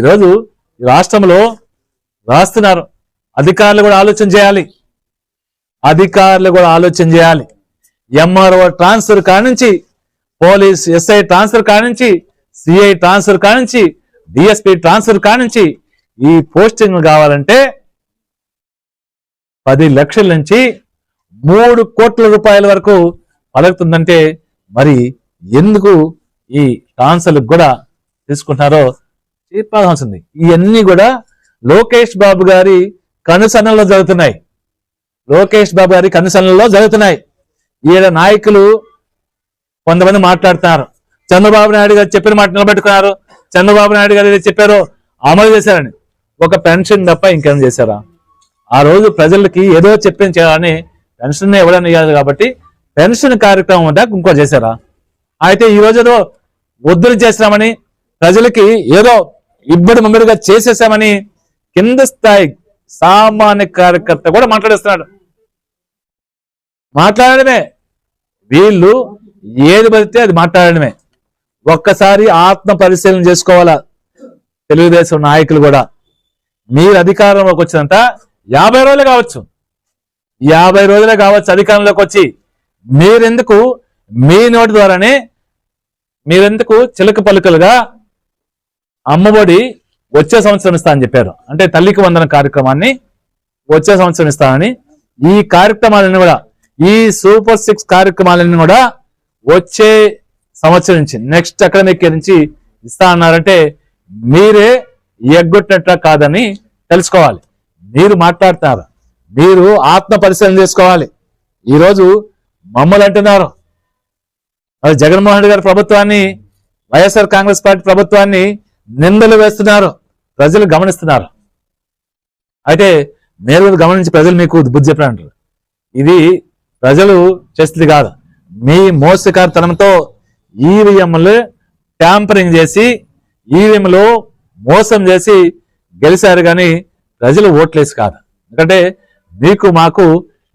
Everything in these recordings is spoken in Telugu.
ఈరోజు ఈ రాష్ట్రంలో రాస్తున్నారు. అధికారులు కూడా ఆలోచన చేయాలి. అధికారులు కూడా ఆలోచన చేయాలి. ఎంఆర్ఓ ట్రాన్స్ఫర్ కానుంచి పోలీస్ ఎస్ఐ ట్రాన్స్ఫర్ కానుంచి సిఐ ట్రాన్స్ఫర్ కానుంచి డిఎస్పి ట్రాన్స్ఫర్ కానుంచి ఈ పోస్టింగ్ కావాలంటే పది లక్షల నుంచి మూడు కోట్ల రూపాయల వరకు పలుకుతుందంటే మరి ఎందుకు ఈ ట్రాన్స్ఫర్లకు కూడా తీసుకుంటున్నారో చెప్పాల్సి ఉంది ఇవన్నీ కూడా లోకేష్ బాబు గారి కనుసనలో జరుగుతున్నాయి. లోకేష్ బాబు గారి కనుసనలో జరుగుతున్నాయి. ఈడ నాయకులు కొంతమంది మాట్లాడుతున్నారు. చంద్రబాబు నాయుడు గారు చెప్పిన మాట నిలబెట్టుకున్నారు. చంద్రబాబు నాయుడు గారు ఏదైతే చెప్పారో అమలు చేశారని. ఒక పెన్షన్ తప్ప ఇంకేం చేశారా? ఆ రోజు ప్రజలకి ఏదో చెప్పింది చేయాలని పెన్షన్ ఇవ్వడం ఇవ్వాలి కాబట్టి పెన్షన్ కార్యక్రమం అంటే ఇంకో చేశారా? అయితే ఈ రోజు ఏదో వద్దులు చేసినామని ప్రజలకి ఏదో ఇబ్బడి ముమ్మడిగా చేసేసామని కింద స్థాయి సామాన్య కార్యకర్త కూడా మాట్లాడేస్తున్నాడు. మాట్లాడడమే. వీళ్ళు ఏది పడితే అది మాట్లాడడమే. ఒక్కసారి ఆత్మ పరిశీలన చేసుకోవాలా? తెలుగుదేశం నాయకులు కూడా. మీరు అధికారంలోకి వచ్చినంత యాభై రోజులు కావచ్చు. యాభై రోజులే కావచ్చు అధికారంలోకి వచ్చి. మీరెందుకు మీ నోటి ద్వారానే మీరెందుకు చిలక పలుకలుగా అమ్మఒడి వచ్చే సంవత్సరం ఇస్తా అని చెప్పారు. అంటే తల్లికి వందన కార్యక్రమాన్ని వచ్చే సంవత్సరం ఇస్తానని ఈ కార్యక్రమాలన్నీ కూడా ఈ సూపర్ సిక్స్ కార్యక్రమాలన్నీ కూడా వచ్చే సంవత్సరం నుంచి నెక్స్ట్ అకాడమిక్ ఇయర్ నుంచి ఇస్తా అన్నారంటే మీరే ఎగ్గొట్టినట్ట కాదని తెలుసుకోవాలి. మీరు మాట్లాడుతున్నారు. మీరు ఆత్మ పరిశీలన చేసుకోవాలి. ఈరోజు మమ్మల్ని అంటున్నారు. అది జగన్మోహన్ రెడ్డి గారి ప్రభుత్వాన్ని వైఎస్ఆర్ కాంగ్రెస్ పార్టీ ప్రభుత్వాన్ని నిందలు వేస్తున్నారు ప్రజలు గమనిస్తున్నారు. అయితే మీరు గమనించి ప్రజలు మీకు బుద్ధి చెప్పినారు ఇది ప్రజలు చేస్తుంది కాదు. మీ మోసకారితనంతో ఈవీఎంలు ట్యాంపరింగ్ చేసి ఈవీఎంలో మోసం చేసి గెలిచారు కానీ ప్రజలు ఓట్లేసి కాదు. ఎందుకంటే మీకు మాకు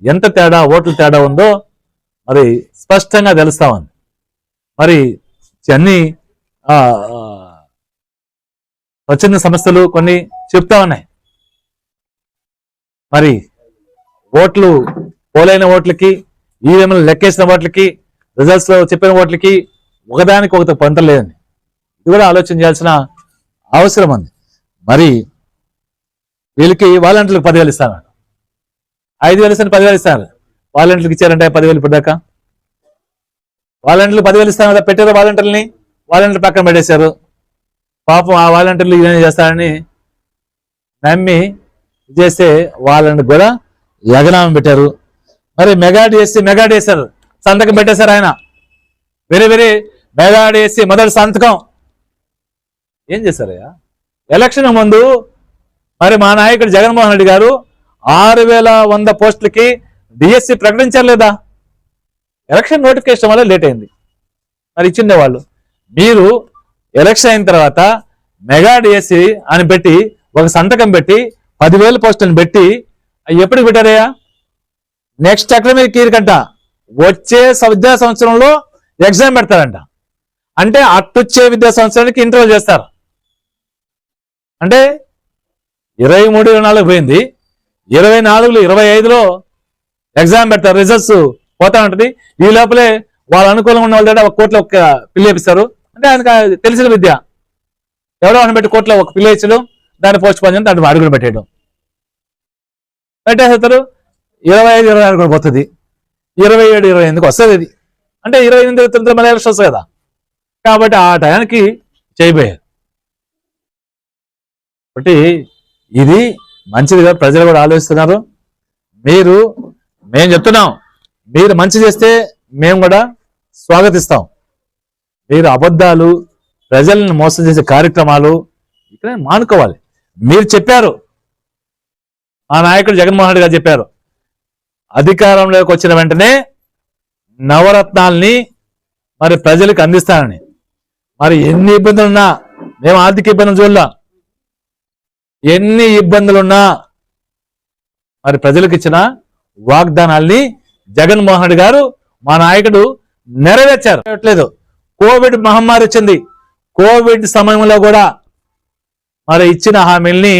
ఎంత తేడా ఓట్ల తేడా ఉందో మరి స్పష్టంగా తెలుస్తా ఉంది. మరి అన్ని వచ్చిన సమస్యలు కొన్ని చెప్తా ఉన్నాయి. మరి ఓట్లు పోలైన ఓట్లకి ఈవీఎంలు లెక్కేసిన ఓట్లకి రిజల్ట్స్లో చెప్పిన ఓట్లకి ఒకదానికి ఒకటి పంట లేదండి. ఇది కూడా ఆలోచన చేయాల్సిన అవసరం ఉంది. మరి వీళ్ళకి వాలంటీర్లకు పదివేలు ఇస్తాను. ఐదు వేలు ఇస్తాను పదివేలు ఇస్తాను. వాలంటీర్లకు ఇచ్చారంటే పదివేలు ఇప్పటిదాకా వాలంటీర్లు పదివేలు ఇస్తాను కదా పెట్టారు వాలంటీర్ని వాలంటీర్ పక్కన పెట్టేశారు. పాపం ఆ వాలంటీర్లు ఏం చేస్తారని నమ్మి ఇది చేస్తే వాళ్ళని కూడా యగనామం పెట్టారు. మరి మెగాడి డిఎస్సి మెగాడి వేశారు సంతకం పెట్టేశారు ఆయన. వెరీ వెరీ మెగా వేసి మొదటి సంతకం. ఏం చేశారయ్యా? ఎలక్షన్ ముందు మరి మా నాయకుడు జగన్మోహన్ రెడ్డి గారు ఆరు వేల వంద పోస్టులకి డిఎస్సి ప్రకటించలేదా ఎలక్షన్ నోటిఫికేషన్ వల్ల లేట్ అయింది. మరి ఇచ్చిండే వాళ్ళు. మీరు ఎలక్షన్ అయిన తర్వాత మెగా డిఎస్సి అని పెట్టి ఒక సంతకం పెట్టి పదివేల పోస్టులను పెట్టి ఎప్పుడు పెట్టారయ్యా? నెక్స్ట్ అకాడమిక్ ఇయర్ కంట వచ్చే విద్యా సంవత్సరంలో ఎగ్జామ్ పెడతారంట. అంటే అట్టొచ్చే విద్యా సంవత్సరానికి ఇంటర్వ్యూ చేస్తారు. అంటే ఇరవై మూడు ఇరవై నాలుగు పోయింది. ఇరవై నాలుగులో ఇరవై ఐదులో ఎగ్జామ్ పెడతారు. రిజల్ట్స్ పోతా ఉంటుంది ఈ లోపలే వాళ్ళు అనుకూలంగా ఉన్న వాళ్ళ దగ్గర ఒక కోట్లో ఒక పిల్లేపిస్తారు అంటే ఆయనకు తెలిసిన విద్య. ఎవరో అని పెట్టి కోట్లో ఒక పిల్లి దాన్ని పోస్ట్ పోన్ చేయడం దాంట్లో అడుగులు పెట్టేయడం పెట్టేస్తారు ఇరవై ఐదు ఇరవై ఆరు కూడా పోతుంది. ఇరవై ఏడు ఇరవై ఎనిమిదికి వస్తుంది ఇది అంటే ఇరవై ఎనిమిది ఇరవై తొమ్మిది మళ్ళీ ఎలక్షన్ వస్తుంది కదా. కాబట్టి ఆ టయానికి చేయబోయారు. కాబట్టి ఇది మంచిదిగా ప్రజలు కూడా ఆలోచిస్తున్నారు. మీరు మేము చెప్తున్నాం మీరు మంచి చేస్తే మేము కూడా స్వాగతిస్తాం. మీరు అబద్ధాలు ప్రజలను మోసం చేసే కార్యక్రమాలు ఇక్కడ మానుకోవాలి. మీరు చెప్పారు. మా నాయకుడు జగన్మోహన్ రెడ్డి గారు చెప్పారు. అధికారంలోకి వచ్చిన వెంటనే నవరత్నాల్ని మరి ప్రజలకు అందిస్తానని. మరి ఎన్ని ఇబ్బందులున్నా మేము ఆర్థిక ఇబ్బందులు చూడలా. ఎన్ని ఇబ్బందులున్నా మరి ప్రజలకు ఇచ్చిన వాగ్దానాల్ని జగన్మోహన్ రెడ్డి గారు మా నాయకుడు నెరవేర్చారు. లేదు కోవిడ్ మహమ్మారి వచ్చింది. కోవిడ్ సమయంలో కూడా మరి ఇచ్చిన హామీల్ని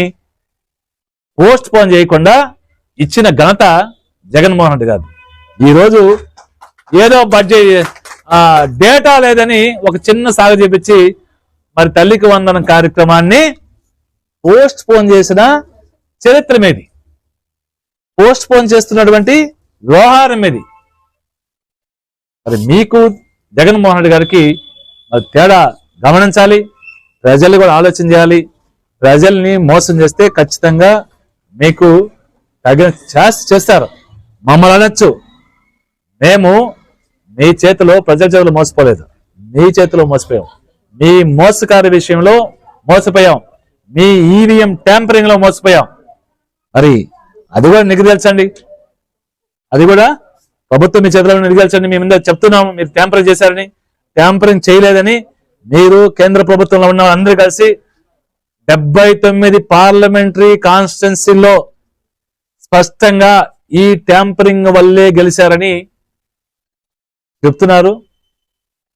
పోస్ట్ పోన్ చేయకుండా ఇచ్చిన ఘనత జగన్మోహన్ రెడ్డి గారు ఈరోజు ఏదో బడ్జెట్ ఆ, డేటా లేదని ఒక చిన్న సాగు చేపించి మరి తల్లికి వందనం కార్యక్రమాన్ని పోస్ట్ పోన్ చేసిన చరిత్ర మీది. పోస్ట్ పోన్ చేస్తున్నటువంటి వ్యవహారం ఇది మరి మీకు జగన్మోహన్ రెడ్డి గారికి తేడా గమనించాలి ప్రజలు కూడా ఆలోచన చేయాలి ప్రజల్ని మోసం చేస్తే ఖచ్చితంగా మీకు తగిన శాస్తి చేస్తారు. మమ్మల్ని అనొచ్చు. మేము మీ చేతిలో ప్రజల చేతిలో మోసపోలేదు. మీ చేతిలో మోసపోయాం. మీ మోసకారి విషయంలో మోసపోయాం. మీ ఈవీఎం ట్యాంపరింగ్లో మోసపోయాం. మరి అది కూడా నిగ్రహించండి అది కూడా ప్రభుత్వం మీ చేతిలో నిగ్రహించండి మేము మీద చెప్తున్నాము. మీరు ట్యాంపరింగ్ చేశారని ట్యాంపరింగ్ చేయలేదని మీరు కేంద్ర ప్రభుత్వంలో ఉన్న అందరూ కలిసి డెబ్బై తొమ్మిది పార్లమెంటరీ కాన్స్టిట్యున్సీలో స్పష్టంగా ఈ ట్యాంపరింగ్ వల్లే గెలిచారని చెప్తున్నారు.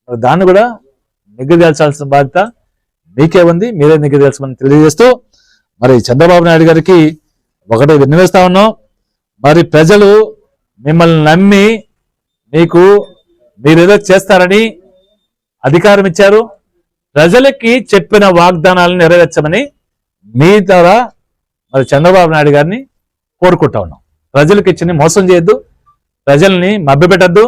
దాన్ని కూడా నిగ్రహించాల్సిన బాధ్యత మీకే ఉంది. మీరే నిగ్రహించమని తెలియజేస్తూ మరి చంద్రబాబు నాయుడు గారికి ఒకటే విన్నవేస్తా ఉన్నాం. మరి ప్రజలు మిమ్మల్ని నమ్మి మీకు మీరేదో చేస్తారని అధికారం ఇచ్చారు. ప్రజలకి చెప్పిన వాగ్దానాలను నెరవేర్చమని మీ ద్వారా మరి చంద్రబాబు నాయుడు గారిని కోరుకుంటా ఉన్నాం. ప్రజలకు ఇచ్చిన మోసం చేయొద్దు. ప్రజల్ని మభ్యపెట్టద్దు.